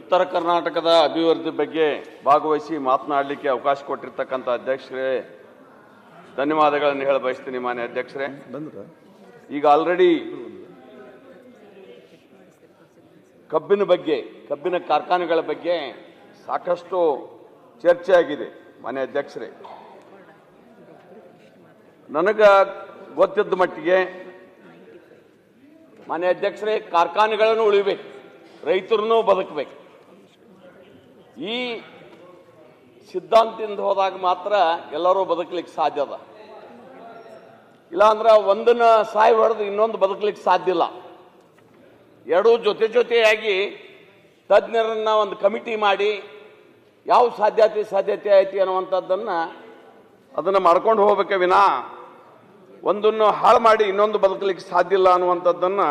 ಉತ್ತರ ಕರ್ನಾಟಕದ ಅಭಿವೃದ್ಧಿ ಬಗ್ಗೆ ಭಾಗವಹಿಸಿ ಮಾತನಾಡಲಿಕ್ಕೆ ಅವಕಾಶ ಕೊಟ್ಟಿರ್ತಕ್ಕಂಥ ಅಧ್ಯಕ್ಷರೇ ಧನ್ಯವಾದಗಳನ್ನು ಹೇಳ ಬಯಸ್ತೀನಿ ಮಾನ್ಯ ಅಧ್ಯಕ್ಷರೇ. ಈಗ ಆಲ್ರೆಡಿ ಕಬ್ಬಿನ ಬಗ್ಗೆ ಕಬ್ಬಿನ ಕಾರ್ಖಾನೆಗಳ ಬಗ್ಗೆ ಸಾಕಷ್ಟು ಚರ್ಚೆ ಆಗಿದೆ ಮಾನ್ಯ ಅಧ್ಯಕ್ಷರೇ. ನನಗ ಗೊತ್ತಿದ್ದ ಮಟ್ಟಿಗೆ ಮಾನ್ಯ ಅಧ್ಯಕ್ಷರೇ ಕಾರ್ಖಾನೆಗಳನ್ನು ಉಳಿಬೇಕು ರೈತರನ್ನು ಬದುಕಬೇಕು. ಈ ಸಿದ್ಧಾಂತದಿಂದ ಹೋದಾಗ ಮಾತ್ರ ಎಲ್ಲರೂ ಬದುಕಲಿಕ್ಕೆ ಸಾಧ್ಯ ಅದ. ಇಲ್ಲಾಂದ್ರೆ ಒಂದನ್ನ ಸಾಯಿ ಹೊಡೆದು ಇನ್ನೊಂದು ಬದುಕಲಿಕ್ಕೆ ಸಾಧ್ಯ ಇಲ್ಲ. ಎರಡೂ ಜೊತೆ ಜೊತೆಯಾಗಿ ತಜ್ಞರನ್ನ ಒಂದು ಕಮಿಟಿ ಮಾಡಿ ಯಾವ ಸಾಧ್ಯತೆ ಸಾಧ್ಯತೆ ಐತಿ ಅನ್ನುವಂಥದ್ದನ್ನು ಅದನ್ನು ಮಾಡ್ಕೊಂಡು ಹೋಗ್ಬೇಕೆ ವಿನಾ ಒಂದನ್ನು ಹಾಳು ಮಾಡಿ ಇನ್ನೊಂದು ಬದುಕಲಿಕ್ಕೆ ಸಾಧ್ಯ ಇಲ್ಲ ಅನ್ನುವಂಥದ್ದನ್ನು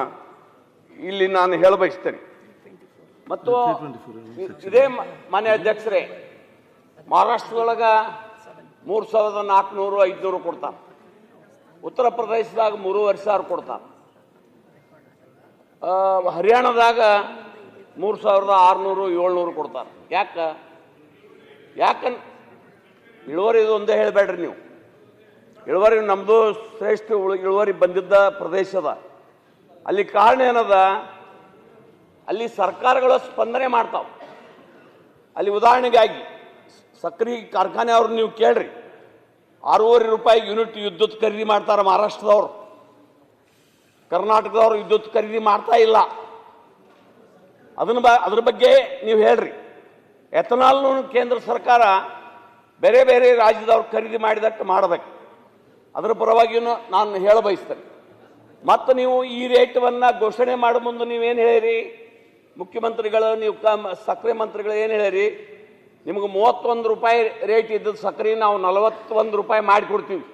ಇಲ್ಲಿ ನಾನು ಹೇಳ ಬಯಸ್ತೇನೆ ಮತ್ತು ಇದೇ ಮಾನ್ಯ ಅಧ್ಯಕ್ಷರೇ. ಮಹಾರಾಷ್ಟ್ರದೊಳಗ ಮೂರು ಸಾವಿರದ ನಾಲ್ಕುನೂರು ಐದುನೂರು ಕೊಡ್ತಾರೆ ಉತ್ತರ ಪ್ರದೇಶದಾಗ ಮೂರುವರೆ ಸಾವಿರ ಕೊಡ್ತಾರೆ ಹರಿಯಾಣದಾಗ ಮೂರು ಸಾವಿರದ ಆರುನೂರು ಏಳ್ನೂರು ಕೊಡ್ತಾರೆ ಯಾಕೆ? ಯಾಕನ್ ಇಳುವರಿ ಇದು ಒಂದೇ ಹೇಳಬೇಡ್ರಿ ನೀವು. ಇಳುವರಿ ನಮ್ಮದು ಶ್ರೇಷ್ಠ ಇಳುವರಿ ಬಂದಿದ್ದ ಪ್ರದೇಶದ ಅಲ್ಲಿ ಕಾರಣ ಏನದ? ಅಲ್ಲಿ ಸರ್ಕಾರಗಳು ಸ್ಪಂದನೆ ಮಾಡ್ತಾವೆ. ಅಲ್ಲಿ ಉದಾಹರಣೆಗಾಗಿ ಸಕ್ರೆ ಕಾರ್ಖಾನೆ ಅವ್ರು ನೀವು ಕೇಳ್ರಿ. ಆರೂವರೆ ರೂಪಾಯಿ ಯೂನಿಟ್ ವಿದ್ಯುತ್ ಖರೀದಿ ಮಾಡ್ತಾರೆ ಮಹಾರಾಷ್ಟ್ರದವರು. ಕರ್ನಾಟಕದವರು ವಿದ್ಯುತ್ ಖರೀದಿ ಮಾಡ್ತಾ ಇಲ್ಲ. ಅದನ್ನ ಬ, ಅದ್ರ ಬಗ್ಗೆ ನೀವು ಹೇಳ್ರಿ. ಎಥನಾಲ್ನು ಕೇಂದ್ರ ಸರ್ಕಾರ ಬೇರೆ ಬೇರೆ ರಾಜ್ಯದವ್ರು ಖರೀದಿ ಮಾಡಿದಟ್ಟು ಮಾಡಬೇಕು. ಅದರ ಪರವಾಗಿಯೂ ನಾನು ಹೇಳ ಬಯಸ್ತೇನೆ ಮತ್ತು ನೀವು ಈ ರೇಟವನ್ನು ಘೋಷಣೆ ಮಾಡೋ ಮುಂದೆ ನೀವೇನು ಹೇಳಿರಿ? ಮುಖ್ಯಮಂತ್ರಿಗಳು, ನೀವು ಸಕ್ಕರೆ ಮಂತ್ರಿಗಳು ಏನು ಹೇಳಿರಿ ನಿಮಗೆ ಮೂವತ್ತೊಂದು ರೂಪಾಯಿ ರೇಟ್ ಇದ್ದದ್ದು ಸಕ್ಕರೆ ನಾವು ನಲವತ್ತೊಂದು ರೂಪಾಯಿ ಮಾಡಿಕೊಡ್ತೀವಿ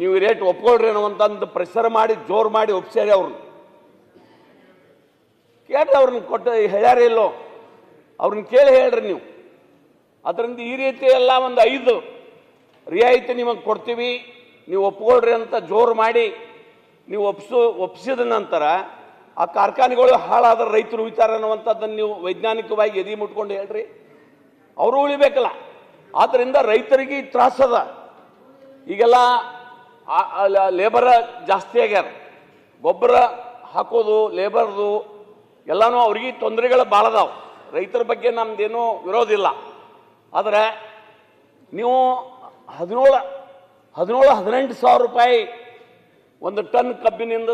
ನೀವು ರೇಟ್ ಒಪ್ಕೊಳ್ರಿ ಅಂತಂದು ಪ್ರೆಷರ್ ಮಾಡಿ, ಜೋರು ಮಾಡಿ ಒಪ್ಸ್ಯಾರಿ ಅವ್ರನ್ನ ಕೇಳಿ ಅವ್ರನ್ನ ಕೊಟ್ಟು, ಹೇಳ್ಯಾರ ಇಲ್ಲೋ? ಅವ್ರನ್ನ ಕೇಳಿ ಹೇಳ್ರಿ ನೀವು. ಅದರಿಂದ ಈ ರೀತಿ ಎಲ್ಲ ಒಂದು ಐದು ರಿಯಾಯಿತಿ ನಿಮಗೆ ಕೊಡ್ತೀವಿ. ನೀವು ಒಪ್ಕೊಳ್ರಿ ಅಂತ ಜೋರು ಮಾಡಿ, ನೀವು ಒಪ್ಸು, ಒಪ್ಸಿದ ನಂತರ ಆ ಕಾರ್ಖಾನೆಗಳು ಹಾಳಾದ ರೈತರು ಉಳಿತಾರೆ ಅನ್ನುವಂಥದ್ದನ್ನು ನೀವು ವೈಜ್ಞಾನಿಕವಾಗಿ ಎದಿ ಮುಟ್ಕೊಂಡು ಹೇಳ್ರಿ. ಅವರು ಉಳಿಬೇಕಲ್ಲ. ಆದ್ದರಿಂದ ರೈತರಿಗೆ ತ್ರಾಸದ ಈಗೆಲ್ಲ ಲೇಬರ ಜಾಸ್ತಿ ಆಗ್ಯಾರ. ಗೊಬ್ಬರ ಹಾಕೋದು ಲೇಬರ್ದು ಎಲ್ಲನೂ ಅವ್ರಿಗೆ ತೊಂದರೆಗಳು ಭಾಳ ರೈತರ ಬಗ್ಗೆ ನಮ್ದೇನೂ ವಿರೋಧಿಲ್ಲ ಆದರೆ ನೀವು ಹದಿನೇಳು ಹದಿನೇಳು, ಹದಿನೆಂಟು ಸಾವಿರ ರೂಪಾಯಿ ಒಂದು ಟನ್ ಕಬ್ಬಿನಿಂದ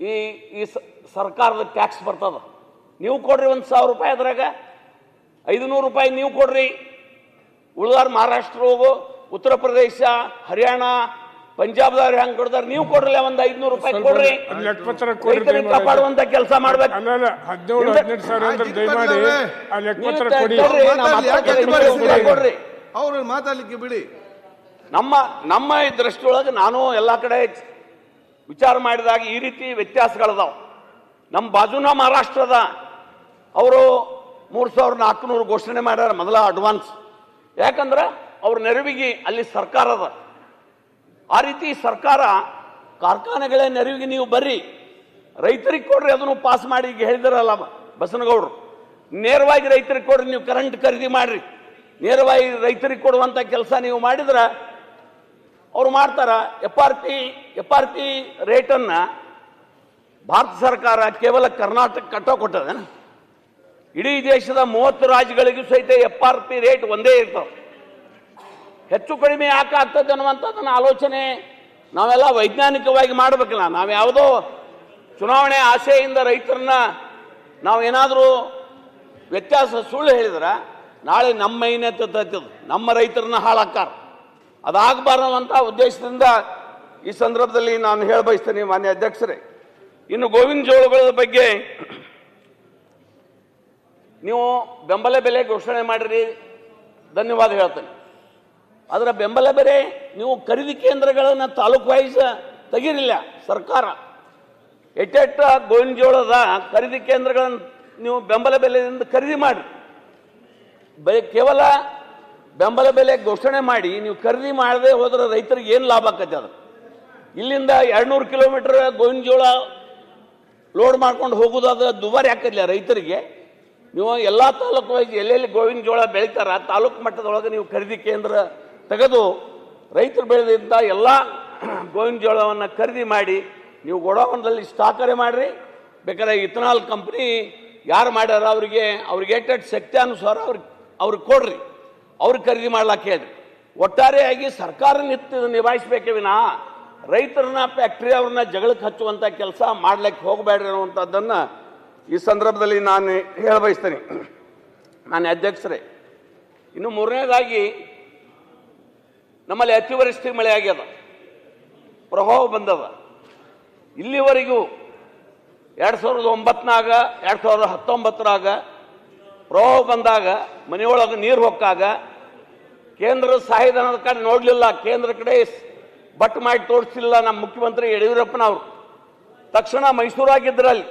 ಈ ಈ ಸರ್ಕಾರದ ಟ್ಯಾಕ್ಸ್ ಬರ್ತದ. ನೀವು ಕೊಡ್ರಿ ಒಂದು ಸಾವಿರ ರೂಪಾಯಿ ಅದ್ರಾಗ ಐದುನೂರು ರೂಪಾಯಿ ನೀವು ಕೊಡ್ರಿ. ಉಳಿದಾರ ಮಹಾರಾಷ್ಟ್ರ ಹೋಗು ಉತ್ತರ ಪ್ರದೇಶ ಹರಿಯಾಣ ಪಂಜಾಬ್ದವ್ರು ಹೆಂಗ್ ಕೊಡ್ತಾರೆ? ನೀವು ಕೊಡ್ರಲ್ಲ ಒಂದು ಐದ್ನೂರು ರೂಪಾಯಿ ಕೊಡ್ರಿ. ರೈತರಿಗೆ. ಕಾಪಾಡುವಂತ ಕೆಲಸ ಮಾಡ್ಬೇಕು. ಕೊಡ್ರಿ, ಅವ್ರನ್ನ ಮಾತಾಡ್ಲಿಕ್ಕೆ ಬಿಡಿ. ನಮ್ಮ ನಮ್ಮ ಈ ದೃಷ್ಟಿಯೊಳಗೆ ನಾನು ಎಲ್ಲಾ ಕಡೆ ವಿಚಾರ ಮಾಡಿದಾಗ ಈ ರೀತಿ ವ್ಯತ್ಯಾಸಗಳದಾವ. ನಮ್ಮ ಬಾಜುನ ಮಹಾರಾಷ್ಟ್ರದ ಅವರು ಮೂರು ಸಾವಿರದ ನಾಲ್ಕುನೂರು ಘೋಷಣೆ ಮಾಡ್ಯಾರ ಮೊದಲ ಅಡ್ವಾನ್ಸ್. ಯಾಕಂದ್ರೆ ಅವ್ರ ನೆರವಿಗೆ ಅಲ್ಲಿ ಸರ್ಕಾರ ಅದ. ಆ ರೀತಿ ಸರ್ಕಾರ ಕಾರ್ಖಾನೆಗಳೇ ನೆರವಿಗೆ ನೀವು ಬರ್ರಿ. ರೈತರಿಗೆ ಕೊಡ್ರಿ, ಅದನ್ನು ಪಾಸ್ ಮಾಡಿ ಈಗ ಹೇಳಿದಾರಲ್ಲ ಬಸನಗೌಡರು. ನೇರವಾಗಿ ರೈತರಿಗೆ ಕೊಡ್ರಿ, ನೀವು ಕರೆಂಟ್ ಖರೀದಿ ಮಾಡ್ರಿ. ನೇರವಾಗಿ ರೈತರಿಗೆ ಕೊಡುವಂಥ ಕೆಲಸ ನೀವು ಮಾಡಿದ್ರೆ ಅವ್ರು ಮಾಡ್ತಾರ F R P F R P ರೇಟನ್ನು Bharat ಸರ್ಕಾರ ಕೇವಲ ಕರ್ನಾಟಕ ಕಟ್ಟೋ ಕೊಟ್ಟದ ಇಡೀ ದೇಶದ ಮೂವತ್ತು ರಾಜ್ಯಗಳಿಗೂ ಸಹಿತ ಎಫ್ ಆರ್ ಪಿ ರೇಟ್ ಒಂದೇ ಇರ್ತವೆ. ಹೆಚ್ಚು ಕಡಿಮೆ ಯಾಕೆ ಆಗ್ತದೆ ಅನ್ನುವಂಥದ್ದನ್ನ ಆಲೋಚನೆ ನಾವೆಲ್ಲ ವೈಜ್ಞಾನಿಕವಾಗಿ ಮಾಡಬೇಕಲ್ಲ. ನಾವು ಯಾವುದೋ ಚುನಾವಣೆ ಆಸೆಯಿಂದ ರೈತರನ್ನ ನಾವು ಏನಾದರೂ ವ್ಯತ್ಯಾಸ ಸುಳ್ಳು ಹೇಳಿದ್ರೆ ನಾಳೆ ನಮ್ಮ ಮೈನೆ ತತ್ತದು ನಮ್ಮ ರೈತರನ್ನ ಹಾಳಾಕ್ಕಾರ. ಅದಾಗಬಾರದಂಥ ಉದ್ದೇಶದಿಂದ ಈ ಸಂದರ್ಭದಲ್ಲಿ ನಾನು ಹೇಳ ಬಯಸ್ತೇನೆ ಮಾನ್ಯ ಅಧ್ಯಕ್ಷರೇ. ಇನ್ನು ಗೋವಿಂದ ಜೋಳಗಳ ಬಗ್ಗೆ ನೀವು ಬೆಂಬಲ ಬೆಲೆ ಘೋಷಣೆ ಮಾಡಿರಿ, ಧನ್ಯವಾದ ಹೇಳ್ತೇನೆ. ಅದರ ಬೆಂಬಲ ಬೆಲೆ ನೀವು ಖರೀದಿ ಕೇಂದ್ರಗಳನ್ನು ತಾಲೂಕು ವೈಸ್ ತೆಗೀರಿಲ್ಲ, ಸರ್ಕಾರ. ಎಟ್ಟೆಟ್ಟ ಗೋವಿಂದ ಜೋಳದ ಖರೀದಿ ಕೇಂದ್ರಗಳನ್ನು ನೀವು ಬೆಂಬಲ ಬೆಲೆಯಿಂದ ಖರೀದಿ ಮಾಡಿ ಬೆ ಕೇವಲ ಬೆಂಬಲ ಬೆಲೆ ಘೋಷಣೆ ಮಾಡಿ, ನೀವು ಖರೀದಿ ಮಾಡದೆ ಹೋದ್ರೆ ರೈತರಿಗೆ ಏನು ಲಾಭ ಆಕತ್ತೆ ಅದು? ಇಲ್ಲಿಂದ ಎರಡ್ನೂರು ಕಿಲೋಮೀಟರ್ ಗೋವಿನ ಜೋಳ ಲೋಡ್ ಮಾಡ್ಕೊಂಡು ಹೋಗೋದು ಅದು ದುಬಾರಿ ಹಾಕಿದ್ಲ ರೈತರಿಗೆ. ನೀವು ಎಲ್ಲ ತಾಲೂಕು ವೈಸ್ ಎಲ್ಲೆಲ್ಲಿ ಗೋವಿನ ಜೋಳ ಬೆಳೀತಾರ, ತಾಲೂಕು ಮಟ್ಟದೊಳಗೆ ನೀವು ಖರೀದಿ ಕೇಂದ್ರ ತೆಗೆದು ರೈತರು ಬೆಳೆದಿದ್ದ ಎಲ್ಲ ಗೋವಿನ ಜೋಳವನ್ನು ಖರೀದಿ ಮಾಡಿ, ನೀವು ಗೋಡೌನ್ದಲ್ಲಿ ಸ್ಟಾಕರೆ ಮಾಡಿರಿ. ಬೇಕಾದ್ರೆ ಇಥನಾಲ್ ಕಂಪ್ನಿ ಯಾರು ಮಾಡ್ಯಾರ ಅವರಿಗೆ, ಅವ್ರಿಗೆ ಶಕ್ತಿ ಅನುಸಾರ ಅವ್ರಿಗೆ ಅವ್ರಿಗೆ ಕೊಡ್ರಿ. ಅವ್ರಿಗೆ ಖರೀದಿ ಮಾಡ್ಲಾಕೆ ಹೇಳ್ರಿ. ಒಟ್ಟಾರೆಯಾಗಿ ಸರ್ಕಾರ ನಿತ್ಯ ನಿಭಾಯಿಸ್ಬೇಕೇ ವಿನ ರೈತರನ್ನ ಫ್ಯಾಕ್ಟ್ರಿ ಅವ್ರನ್ನ ಜಗಳಕ್ಕೆ ಹಚ್ಚುವಂಥ ಕೆಲಸ ಮಾಡ್ಲಿಕ್ಕೆ ಹೋಗಬೇಡ್ರಿ ಅನ್ನುವಂಥದ್ದನ್ನ ಈ ಸಂದರ್ಭದಲ್ಲಿ ನಾನು ಹೇಳ ಬಯಸ್ತೇನೆ ನಾನು ಅಧ್ಯಕ್ಷರೇ, ಇನ್ನು ಮೂರನೇದಾಗಿ ನಮ್ಮಲ್ಲಿ ಅತಿವೃಷ್ಟಿ ಮಳೆ ಆಗ್ಯದ ಪ್ರಭಾವ ಬಂದದ. ಇಲ್ಲಿವರೆಗೂ ಎರಡು ಸಾವಿರದ ಒಂಬತ್ತನಾಗ ಎರಡು ಸಾವಿರದ ಹತ್ತೊಂಬತ್ತರಾಗ ಪ್ರಭಾವ ಬಂದಾಗ ಮನೆಯೊಳಗೆ ನೀರು ಹೊಕ್ಕಾಗ ಕೇಂದ್ರ ಸಹಾಯಧನದ ಕಡೆ ನೋಡಲಿಲ್ಲ. ಕೇಂದ್ರ ಕಡೆ ಬಟ್ ಮಾಡಿ ತೋರಿಸಿಲ್ಲ ನಮ್ಮ ಮುಖ್ಯಮಂತ್ರಿ ಯಡಿಯೂರಪ್ಪನವರು. ತಕ್ಷಣ ಮೈಸೂರಾಗಿದ್ದರಲ್ಲಿ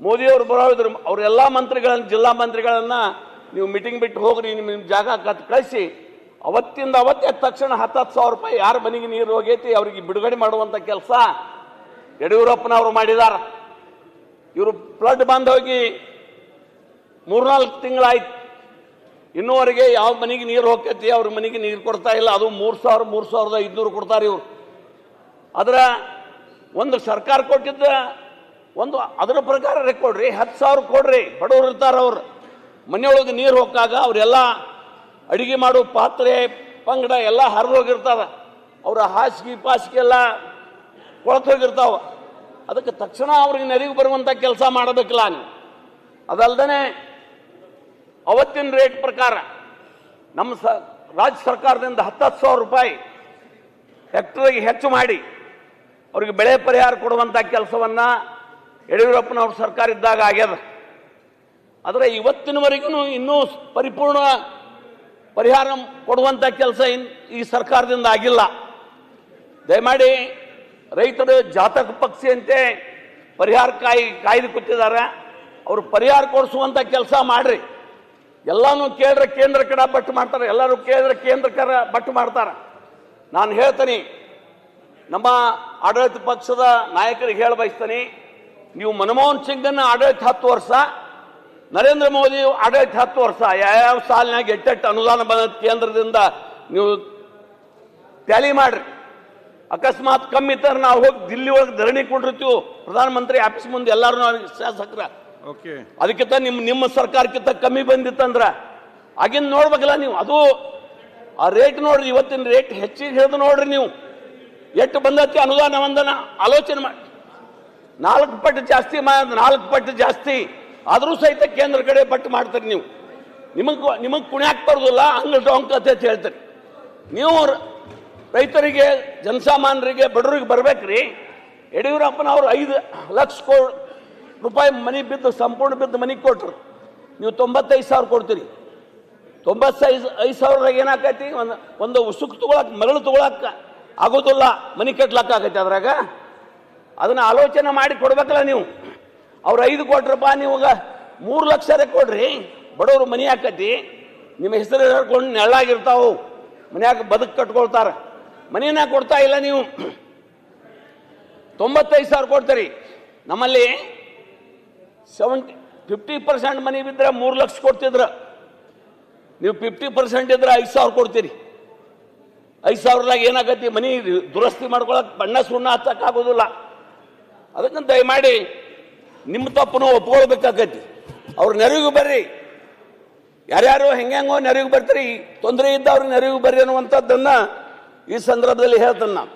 ಮೋದಿಯವರು ಬರೋದ್ರು ಅವರೆಲ್ಲ ಮಂತ್ರಿಗಳನ್ನು, ಜಿಲ್ಲಾ ಮಂತ್ರಿಗಳನ್ನು ನೀವು ಮೀಟಿಂಗ್ ಬಿಟ್ಟು ಹೋಗ್ರಿ ನಿಮ್ಮ ನಿಮ್ಮ ಜಾಗ ಕತ್ ಕಳಿಸಿ. ಅವತ್ತಿಂದ ಅವತ್ತೇ ತಕ್ಷಣ ಹತ್ತು ಹತ್ತು ಸಾವಿರ ರೂಪಾಯಿ ಯಾರ ಮನೆಗೆ ನೀರು ಹೋಗೈತಿ, ಅವರಿಗೆ ಬಿಡುಗಡೆ ಮಾಡುವಂಥ ಕೆಲಸ ಯಡಿಯೂರಪ್ಪನವರು ಮಾಡಿದಾರ. ಇವರು ಫ್ಲಡ್ ಬಂದು ಹೋಗಿ ಮೂರ್ನಾಲ್ಕು ತಿಂಗಳಾಯ್ತು. ಇನ್ನೂವರೆಗೆ ಯಾವ ಮನೆಗೆ ನೀರು ಹೋಗ್ತೈತಿ, ಅವ್ರ ಮನೆಗೆ ನೀರು ಕೊಡ್ತಾ ಇಲ್ಲ. ಅದು ಮೂರು ಸಾವಿರ, ಮೂರು ಸಾವಿರದ ಐದುನೂರು ಕೊಡ್ತಾರೆ ಇವರು. ಅದರ ಒಂದು ಸರ್ಕಾರ ಕೊಟ್ಟಿದ್ದ ಒಂದು ಅದರ ಪ್ರಕಾರ ಕೊಡ್ರಿ ಹತ್ತು ಸಾವಿರ ಕೊಡ್ರಿ, ಬಡವರು ಇರ್ತಾರೆ ಅವ್ರು. ಮನೆಯೊಳಗೆ ನೀರು ಹೋಗಾಗ ಅವರೆಲ್ಲ ಅಡಿಗೆ ಮಾಡೋ ಪಾತ್ರೆ, ಪಂಗಡ ಎಲ್ಲ ಹರಿದೋಗಿರ್ತಾರೆ ಅವರ ಹಾಸಿಗೆ, ಪಾಸಿಗೆ ಎಲ್ಲ ಕೊಳತೋಗಿರ್ತಾವೆ ಅದಕ್ಕೆ ತಕ್ಷಣ ಅವ್ರಿಗೆ ನೆರಿಗೆ ಬರುವಂಥ ಕೆಲಸ ಮಾಡಬೇಕಲ್ಲ ನೀವು. ಅವತ್ತಿನ ರೇಟ್ ಪ್ರಕಾರ ನಮ್ಮ ಸ, ರಾಜ್ಯ ಸರ್ಕಾರದಿಂದ ಹತ್ತತ್ತು ಸಾವಿರ ರೂಪಾಯಿ ಹೆಕ್ಟರ್ಗೆ ಹೆಚ್ಚು ಮಾಡಿ ಅವ್ರಿಗೆ ಬೆಳೆ ಪರಿಹಾರ ಕೊಡುವಂಥ ಕೆಲಸವನ್ನು ಯಡಿಯೂರಪ್ಪನವ್ರ ಸರ್ಕಾರ ಇದ್ದಾಗ ಆಗ್ಯದ. ಆದರೆ ಇವತ್ತಿನವರೆಗೂ ಇನ್ನೂ ಪರಿಪೂರ್ಣ ಪರಿಹಾರ ಕೊಡುವಂಥ ಕೆಲಸ ಇನ್ ಈ ಸರ್ಕಾರದಿಂದ ಆಗಿಲ್ಲ. ದಯಮಾಡಿ ರೈತರು ಜಾತಕ ಪಕ್ಷಿಯಂತೆ ಪರಿಹಾರ ಕಾಯಿ, ಕಾಯ್ದು ಕೂತಿದ್ದಾರೆ ಅವರು ಪರಿಹಾರ ಕೊಡಿಸುವಂಥ ಕೆಲಸ ಮಾಡ್ರಿ. ಎಲ್ಲಾನು ಕೇಳಿದ್ರೆ ಕೇಂದ್ರ ಕಡೆ ಬಟ್ಟು ಮಾಡ್ತಾರೆ ಎಲ್ಲರೂ ಕೇಳಿದ್ರೆ ಕೇಂದ್ರ ಕಡೆ ಬಟ್ಟು ಮಾಡ್ತಾರೆ. ನಾನು ಹೇಳ್ತೀನಿ, ನಮ್ಮ ಆಡಳಿತ ಪಕ್ಷದ ನಾಯಕರಿಗೆ ಹೇಳ ಬಯಸ್ತೀನಿ, ನೀವು ಮನಮೋಹನ್ ಸಿಂಗನ್ನ ಆಡಳಿತ ಹತ್ತು ವರ್ಷ, ನರೇಂದ್ರ ಮೋದಿ ಆಡಳಿತ ಹತ್ತು ವರ್ಷ, ಯಾವ್ಯಾವ ಸಾಲಿನಾಗ ಎಟ್ಟೆಟ್ಟು ಅನುದಾನ ಬಂದ ಕೇಂದ್ರದಿಂದ ನೀವು ಟ್ಯಾಲಿ ಮಾಡ್ರಿ. ಅಕಸ್ಮಾತ್ ಕಮ್ಮಿ ಇತ್ತಂದ್ರೆ ನಾವು ಹೋಗಿ ದಿಲ್ಲಿ ಒಳಗೆ ಧರಣಿ ಕೊಟ್ಟಿರ್ತೀವಿ ಪ್ರಧಾನಮಂತ್ರಿ ಆಫೀಸ್ ಮುಂದೆ ಎಲ್ಲರೂ ಶಾಸಕರ ಅದಕ್ಕಿಂತ ನಿಮ್ಮ ನಿಮ್ಮ ಸರ್ಕಾರಕ್ಕಿಂತ ಕಮ್ಮಿ ಬಂದಿತ್ತಂದ್ರ, ಆಗಿನ ನೋಡ್ಬೇಕಲ್ಲ ನೀವು, ಅದು ಆ ರೇಟ್ ನೋಡ್ರಿ, ಇವತ್ತಿನ ರೇಟ್ ಹೆಚ್ಚಿಗೆ ಹಿಡಿದು ನೋಡ್ರಿ ನೀವು. ಎಷ್ಟು ಬಂದತಿ ಅನುದಾನ ಒಂದನ ಆಲೋಚನೆ ಮಾಡಿ. ನಾಲ್ಕು ಪಟ್ಟು ಜಾಸ್ತಿ ನಾಲ್ಕು ಪಟ್ಟು ಜಾಸ್ತಿ. ಆದರೂ ಸಹಿತ ಕೇಂದ್ರ ಕಡೆ ಪಟ್ಟು ಮಾಡ್ತೀರಿ ನೀವು. ನಿಮಗೆ ನಿಮಗೆ ಕುಣ್ಯಾಕ್ ಬರೋದಿಲ್ಲ ಹಂಗ ಡೊಂಕ್ ಅಂತ ಹೇಳ್ತೀರಿ. ನೀವು ರೈತರಿಗೆ ಜನಸಾಮಾನ್ಯರಿಗೆ ಬಡವರಿಗೆ ಬರ್ಬೇಕ್ರಿ. ಯಡಿಯೂರಪ್ಪನವ್ರು ಐದು ಲಕ್ಷ ಕೋ ರೂಪಾಯಿ ಮನೆ ಬಿದ್ದು, ಸಂಪೂರ್ಣ ಬಿದ್ದು ಮನೆಗೆ ಕೊಟ್ರು. ನೀವು ತೊಂಬತ್ತೈದು ಸಾವಿರ ಕೊಡ್ತೀರಿ. ತೊಂಬತ್ತೈದು ಐದು ಸಾವಿರದಾಗ ಏನಾಕೈತಿ? ಒಂದು ಒಂದು ಉಸುಕ್ ತೊಗೊಳಕ್ಕೆ ಮರಳು ತೊಗೊಳಕ್ಕೆ ಆಗೋದಿಲ್ಲ. ಮನೆ ಕಟ್ಲಕ್ಕ ಆಗೈತಿ ಅದ್ರಾಗ. ಅದನ್ನು ಆಲೋಚನೆ ಮಾಡಿ ಕೊಡ್ಬೇಕಲ್ಲ ನೀವು. ಅವ್ರು ಐದು ಕೊಟ್ರಪ್ಪ ನೀವಾಗ ಮೂರು ಲಕ್ಷರೇ ಕೊಡ್ರಿ. ಬಡವರು ಮನೆ ಹಾಕತಿ. ನಿಮ್ಮ ಹೆಸರು ಹೇಳ್ಕೊಂಡು ನೆಳ್ಳಾಗಿರ್ತಾವು ಮನ್ಯಾಗ ಬದುಕು ಕಟ್ಕೊಳ್ತಾರೆ. ಮನೆಯನ್ನ ಕೊಡ್ತಾ ಇಲ್ಲ ನೀವು. ತೊಂಬತ್ತೈದು ಸಾವಿರ ಕೊಡ್ತೀರಿ. ನಮ್ಮಲ್ಲಿ ಸೆವೆಂಟಿ ಫಿಫ್ಟಿ ಪರ್ಸೆಂಟ್ ಮನೆ ಬಿದ್ದರೆ ಮೂರು ಲಕ್ಷ ಕೊಡ್ತಿದ್ರ. ನೀವು ಫಿಫ್ಟಿ ಪರ್ಸೆಂಟ್ ಇದ್ರೆ ಐದು ಸಾವಿರ ಕೊಡ್ತೀರಿ. ಐದು ಸಾವಿರದಾಗ ಏನಾಗತ್ತಿ? ಮನಿ ದುರಸ್ತಿ ಮಾಡ್ಕೊಳಕ್ಕೆ ಬಣ್ಣ ಸುಣ್ಣ ಹಚ್ಚಕ್ಕಾಗೋದಿಲ್ಲ ಅದಕ್ಕಂತ ದಯಮಾಡಿ ನಿಮ್ಮ ತಪ್ಪನ್ನು ಒಪ್ಕೊಳ್ಬೇಕಾಗತ್ತಿ. ಅವ್ರ ನೆರವಿಗೂ ಬರ್ರಿ. ಯಾರ್ಯಾರು ಹೆಂಗೋ ನೆರವಿಗೆ ಬರ್ತೀರಿ. ತೊಂದರೆ ಇದ್ದವ್ರಿಗೆ ನೆರವಿಗೆ ಬರ್ರಿ ಅನ್ನುವಂಥದ್ದನ್ನು ಈ ಸಂದರ್ಭದಲ್ಲಿ ಹೇಳ್ತೇನೆ ನಾನು.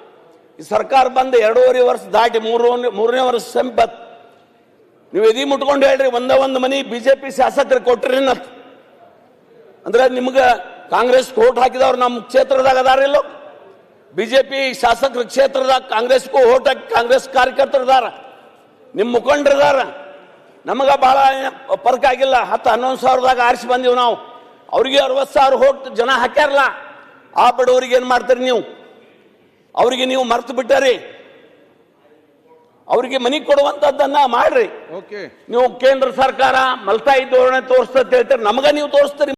ಈ ಸರ್ಕಾರ ಬಂದು ಎರಡೂವರೆ ವರ್ಷ ದಾಟಿ ಮೂರು ಮೂರನೇ ವರ್ಷ ಸಂಪತ್ ನೀವು ಎದಿ ಮುಟ್ಕೊಂಡು ಹೇಳ್ರಿ, ಒಂದ ಒಂದು ಮನಿ ಬಿಜೆಪಿ ಶಾಸಕರು ಕೊಟ್ರಿ ಅಂದ್ರೆ ನಿಮ್ಗೆ ಕಾಂಗ್ರೆಸ್ ಓಟ್ ಹಾಕಿದವ್ರು ನಮ್ಮ ಕ್ಷೇತ್ರದಾಗ ಅದಾರಿಲ್ಲ ಬಿಜೆಪಿ ಶಾಸಕರ ಕ್ಷೇತ್ರದಾಗ ಕಾಂಗ್ರೆಸ್ಗೂ ಓಟ್ ಹಾಕಿ ಕಾಂಗ್ರೆಸ್ ಕಾರ್ಯಕರ್ತರದಾರ. ನಿಮ್ಮ ಮುಖಂಡರದಾರ. ನಮಗ ಭಾಳ ಪರ್ಕ್ ಆಗಿಲ್ಲ. ಹತ್ತು ಹನ್ನೊಂದು ಸಾವಿರದಾಗ ಆರಿಸಿ ಬಂದೀವಿ ನಾವು. ಅವ್ರಿಗೆ ಅರವತ್ತು ಸಾವಿರ ಓಟ್ ಜನ ಹಾಕ್ಯಾರಲ್ಲ. ಆ ಬಡವರಿಗೆ ಏನು ಮಾಡ್ತೀರಿ ನೀವು? ಅವರಿಗೆ ನೀವು ಮರ್ತು ಬಿಟ್ಟರಿ. ಅವರಿಗೆ ಮನಿ ಕೊಡುವಂತದ್ದನ್ನ ಮಾಡ್ರಿ. ನೀವು ಕೇಂದ್ರ ಸರ್ಕಾರ ಮಲ್ತಾಯಿ ಧೋರಣೆ ತೋರಿಸ್ತಂತ ಹೇಳ್ತಾರೆ. ನಮಗ ನೀವು ತೋರಿಸ್ತೀರಿ.